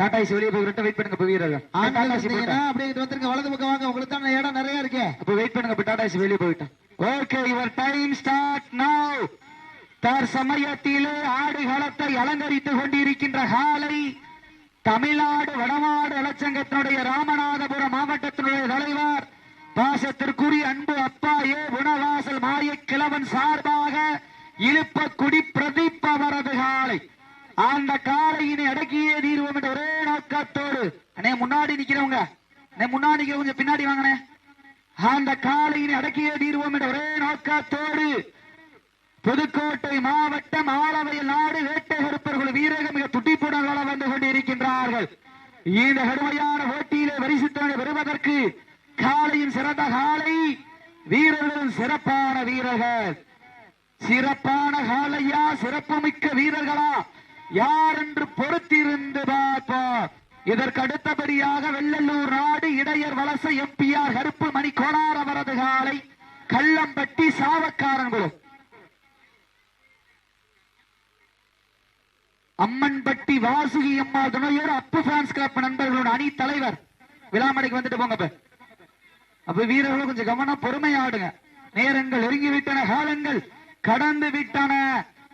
Tata AC வெளியே போய் ரெண்டு வெயிட் பண்ணுங்க இப்ப வீரர்கள். ஆண்கள் டாடா ஏசி இருந்தீங்கன்னா அப்படியே இங்கிட்டு வந்துருங்க வலது பக்கம் வாங்க உங்களுக்கு தான் இடம் நிறைய இருக்கு. அப்ப வெயிட் பண்ணுங்க இப்ப டாடா ஏசி வெளியே போயிட்டோம் okay your time start now தற்சமயத்திலே ஆடுகளத்தை அலங்கரித்துக் கொண்டிருக்கின்ற காலை தமிழ்நாடு வடமாடு நலச்சங்கத்தினுடைய ராமநாதபுரம் மாவட்டத்தினுடைய தலைவர் பாசத்திற்குரிய அன்பு அப்பா ஏ குணவாசல் மாய கிழவன் சார்பாக இழுப்பக்குடி பிரதீப் அவரது காலை. அந்த காலையினை அடக்கியே தீர்வோம் என்ற ஒரே நோக்கத்தோடு. அண்ணே முன்னாடி நிக்கிறவங்க. அண்ணே முன்னாடி கொஞ்சம் பின்னாடி வாங்கண்ணே. அந்த காலையினை அடக்கியே தீர்வோம் என்ற ஒரே நோக்கத்தோடு. புதுக்கோட்டை மாவட்டம் ஆலவையில் நாடு வேட்டை கருப்பர்கள் வீரர்கள் மிக துட்டிப்புடன் வள வந்து கொண்டிருக்கின்றார்கள். இந்த கடுமையான போட்டியிலே வரிசுத்தனை பெறுவதற்கு காலையின் சிறந்த காலை வீரர்களும் சிறப்பான வீரர்கள். சிறப்பான காலையா சிறப்புமிக்க வீரர்களா? யார் என்று பொறுத்திருந்து பார்ப்போம் இதற்கு அடுத்தபடியாக வெள்ளலூர் நாடு இடையர் வலச எம்பிஆர் கருப்பு மணி கோணார் அவரது காலை கள்ளம்பட்டி சாவக்காரன் குழு அம்மன்பட்டி வாசுகி அம்மா துணையோர் அப்பு பிரான்ஸ் கிளப் நண்பர்களோட அணி தலைவர். விழாமடைக்கு வந்துட்டு போங்க அப்ப. வீரர்களும் கொஞ்சம் கவனம் பொறுமையாடுங்க நேரங்கள் ஒருங்கி விட்டன காலங்கள் கடந்து விட்டன.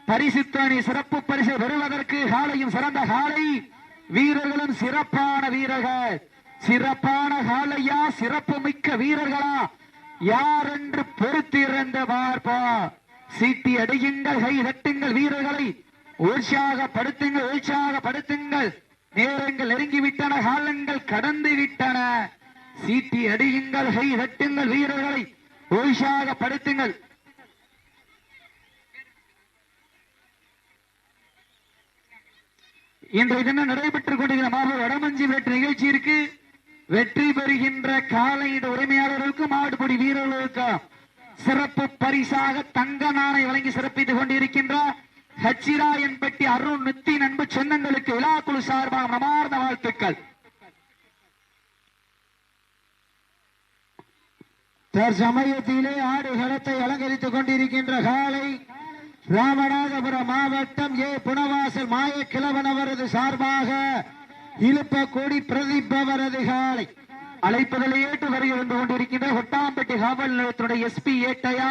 பரிசுத்தணி சிறப்பு பரிசு பெறுவதற்கு காலையும் சிறந்த காலை. வீரர்களும் சிறப்பான வீரர்கள். சிறப்பான காலையா? சிறப்பு மிக்க வீரர்களா? யார் என்று பொறுத்திருந்த பார்ப்போம் சீட்டி அடியுங்கள் கை தட்டுங்கள் வீரர்களை. உற்சாகப்படுத்துங்கள் உற்சாகப்படுத்துங்கள். நேரங்கள் நெருங்கிவிட்டன காலங்கள் கடந்து விட்டன சீட்டி அடியுங்கள் கை தட்டுங்கள் வீரர்களை. உற்சாகப்படுத்துங்கள். இன்றைய தினம் நடைபெற்றுக் கொண்டிருக்கிற மாபெரும் வடமஞ்சி வெற்றி நிகழ்ச்சி இருக்கு. வெற்றி பெறுகின்ற காலையிட உரிமையாளர்களுக்கும் மாடுபடி வீரர்களுக்கும் சிறப்பு பரிசாக தங்க நாணை வழங்கி சிறப்பித்துக் கொண்டிருக்கின்ற ஹச்சிராயன்பட்டி அருண் நித்தின் நண்பு சொந்தங்களுக்கு விழாக்குழு சார்பாக மனமார்ந்த வாழ்த்துக்கள். தற்சமயத்திலே ஆடுகளத்தை அலங்கரித்துக் கொண்டிருக்கின்ற காலை ராமநாதபுரம் மாவட்டம் ஏ. புனவாசல் மாய கிழவன் அவரது சார்பாக இழுப்பக்கூடி பிரதீப் அவரது காலை அழைப்பதில் ஏற்று வருகை வந்து கொண்டிருக்கின்ற ஒட்டாம்பட்டி காவல் நிலையத்தினுடைய எஸ்பி ஏட்டையா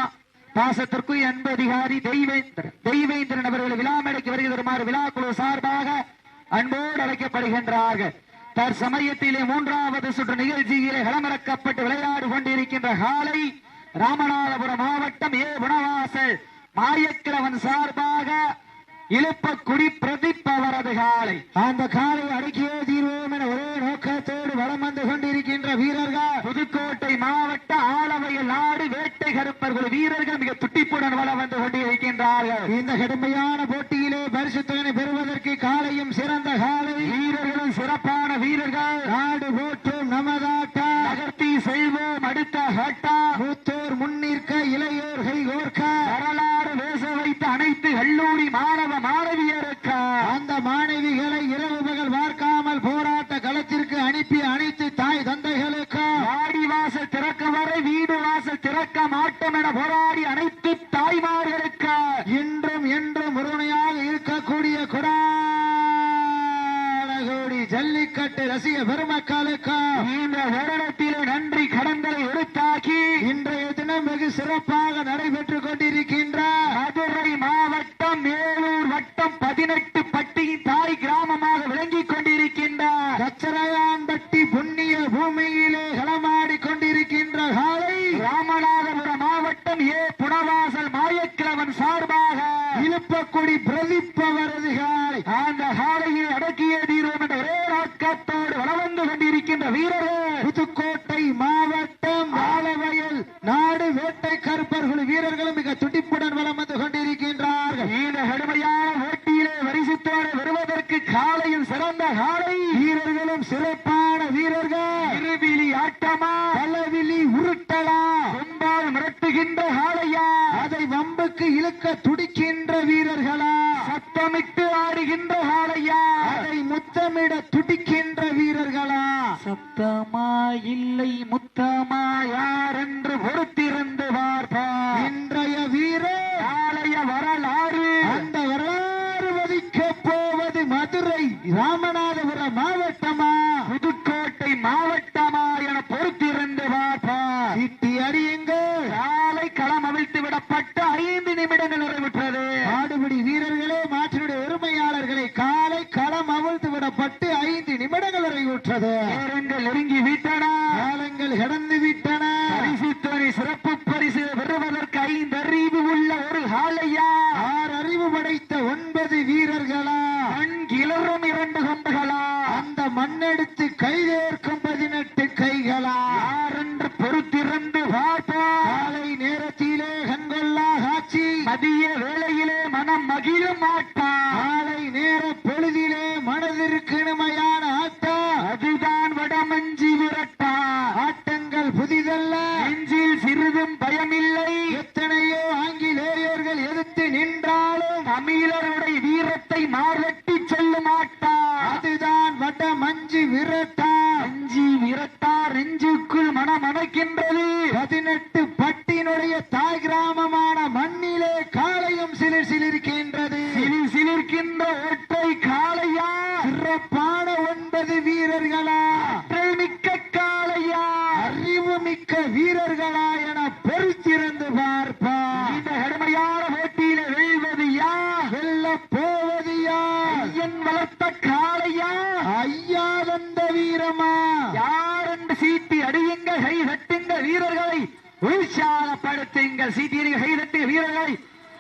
பாசத்திற்குரிய அன்பு அதிகாரி தெய்வேந்திரன். தெய்வேந்திரன் அவர்கள் விழாமேடைக்கு வருகை தருமாறு விழாக்குழு சார்பாக அன்போடு அழைக்கப்படுகின்றார்கள். தற்சமயத்திலே மூன்றாவது சுற்று நிகழ்ச்சியிலே களமிறக்கப்பட்டு விளையாடு கொண்டிருக்கின்ற காலை ராமநாதபுரம் மாவட்டம் ஏ. குணவாசல் மாயக்கிழவன் சார்பாக இழுப்பக்குடி பிரதீப் அவரது காலை. அந்த காலை அடக்கியே தீர்வோம் என ஒரே நோக்கத்தோடு வலம் வந்து கொண்டிருக்கின்ற வீரர்கள். புதுக்கோட்டை மாவட்ட ஆலவையில் நாடு வேட்டை கருப்பர்கள் வீரர்கள் மிக துட்டிப்புடன் வளம் வந்து கொண்டிருக்கின்றார்கள். இந்த கடுமையான போட்டியிலே பரிசுத்தனை பெறுவதற்கு காலையும் சிறந்த காலை. வீரர்களும் சிறப்பான வீரர்கள். நாடு போற்றும் அனுப்பி அனைத்து தாய் தந்தைகளுக்கு. வாடி வாசல் திறக்க வரை வீடு வாசல் திறக்க மாட்டோம் என போராடி அனைத்து தாய்மார்களுக்கு. இன்றும் என்றும் உறுதுணையாக இருக்கக்கூடிய கொடாடகோடி ஜல்லிக்கட்டு ரசிக பெருமக்களுக்கு. இந்த வருடத்திலே நன்றி கடன்களை எடுத்தாக்கி. இன்றைய தினம் வெகு சிறப்பாக நடைபெற்றுக் கொண்டிருக்கின்ற மதுரை மாவட்டம் மேலூர் வட்டம் பதினெட்டு பட்டியின் தாய் கிராமமாக விளங்கிக் கொண்டிருக்கின்ற கச்சரையான்பட்டி புண்ணிய பூமியிலே களமாடி கொண்டிருக்கின்ற காலை ராமநாதபுரம் மாவட்டம் ஏ புனவாசல் மாயக்கிழவன் சார்பாக இழுப்பக்குடி பிரதீப் அவரது காலை அந்த காலையை அடக்கிய தீர்வோம் என்ற ஒரே நோக்கத்தோடு வளம் வந்து கொண்டிருக்கின்ற வீரர்கள் புதுக்கோட்டை மாவட்டம் ஆலவயல் நாடு வேட்டை கருப்பர்கள் வீரர்களும் மிக துடிப்புடன் வளம் வந்து கொண்டிருக்கின்றார்கள். இந்த கடுமையான வேட்டியிலே வரிசித்தோடு வருவதற்கு காலையில் சிறந்த காலை. வீரர்களும் சிறப்பான வீரர்கள். இருவிழி ஆட்டமா? பலவிழி உருட்டலா? கொம்பால் மிரட்டுகின்ற காலையா அதை வம்புக்கு இழுக்க துடிக்கின்ற வீரர்களா? சத்தமிட்டு ஆடுகின்ற முத்தமிட துடிக்கின்ற வீரர்களா? சத்தமா இல்லை முத்தமா யார் என்று பொறுத்திருந்து பார்ப்பார் இன்றைய வீரர் காலைய வரலாறு. அந்த வரலாறு வதிக்க போவது மதுரை ராமநாதபுரம் மாவட்டமா புதுக்கோட்டை மாவட்டமா என பொறுத்திருந்து பார்ப்பார் சீட்டி அடியுங்கள் காலை களம் அவிழ்த்து விடப்பட்டு ஐந்து நிமிடங்கள் நிறைவுற்றது ஆடுபடி வீரர்களே மாற்றினுடைய உரிமையாளர்களை காலை களம் அவிழ்த்து விடப்பட்டு ஐந்து நிறைவுற்றது நேரங்கள் நெருங்கி விட்டன. காலங்கள் கடந்து விட்டன. பரிசு துறை சிறப்பு பரிசு பெறுவதற்கு ஐந்து அறிவு உள்ள ஒரு ஹாலையா ஆறு அறிவு படைத்த ஒன்பது வீரர்களா? மண் கிளறும் இரண்டு கொம்புகளா? அந்த மண்ணெடுத்து கைதேர்க்கும் பதினெட்டு கைகளா? யார் என்று பொறுத்திருந்து பார்ப்போம் காலை நேரத்திலே கண்கொள்ளா காட்சி. மதிய வேளையிலே மனம் மகிழும் ஆட்டம் காலை நேர தமிழருடைய வீரத்தை மாரட்டி சொல்லும் ஆட்டா அதுதான் வட மஞ்சு விரட்டா. அஞ்சி விரட்டா நெஞ்சுக்குள் மனம் அணைக்கின்றது பதினெட்டு பட்டினுடைய தாய் கிராமமான மண்ணிலே காலையும் சிலிர் சிலிர்க்கின்றது. சிலிர் சிலிர்க்கின்ற ஒற்றை காளையா? சிறப்பான ஒன்பது வீரர்களா? மிக்க காளையா? அறிவு மிக்க வீரர்களா என பொறுத்திருந்து பார்ப்பார் இந்த கடுமையான போட்டியில வெல்வது யார் வெல்ல போவது யார் ஐயன் வளர்த்த காளையா ஐயா வந்த வீரமா யார் என்று சீட்டி அடியுங்கள் கை தட்டுங்கள் வீரர்களை. உற்சாகப்படுத்துங்கள். சீட்டியடிகள் கை தட்டுங்கள் வீரர்களை.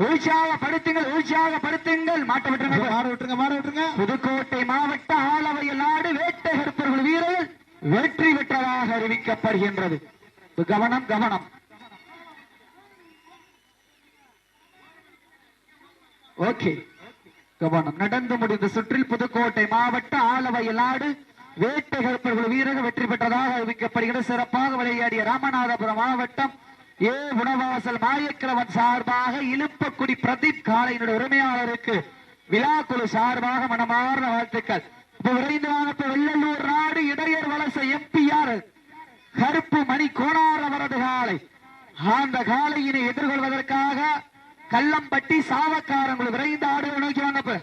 உற்சாகப்படுத்துங்கள் உற்சாகப்படுத்துங்கள். மாட்ட விட்டுருங்க. மாட விட்டுருங்க மாட விட்டுருங்க. புதுக்கோட்டை மாவட்ட ஆலவையில் நாடு வேட்டை கருப்பர்கள் வீரர்கள் வெற்றி பெற்றதாக அறிவிக்கப்படுகின்றது. கவனம் கவனம். ஓகே. கவனம். நடந்து முடிந்த சுற்றில் புதுக்கோட்டை மாவட்ட ஆலவையில் நாடு வேட்டை கருப்பர்கள் வீரர்கள் வெற்றி பெற்றதாக அறிவிக்கப்படுகிறது. சிறப்பாக விளையாடிய ராமநாதபுரம் மாவட்டம் ஏ. உணவாசல் மாயக்கிழவன் சார்பாக இழுப்பக்குடி பிரதீப் காலையினுடைய உரிமையாளருக்கு விழாக்குழு சார்பாக மனமார்ந்த வாழ்த்துக்கள். இப்போ விரைந்து வாங்கப்ப வெள்ளலூர் நாடு இடையர் வலச எம்பிஆர் கருப்பு மணி கோணார் அவரது காலை அந்த காலையினை எதிர்கொள்வதற்காக கல்லம்பட்டி சாவக்காரங்கள் விரைந்து ஆடுகளை நோக்கி வாங்கப்ப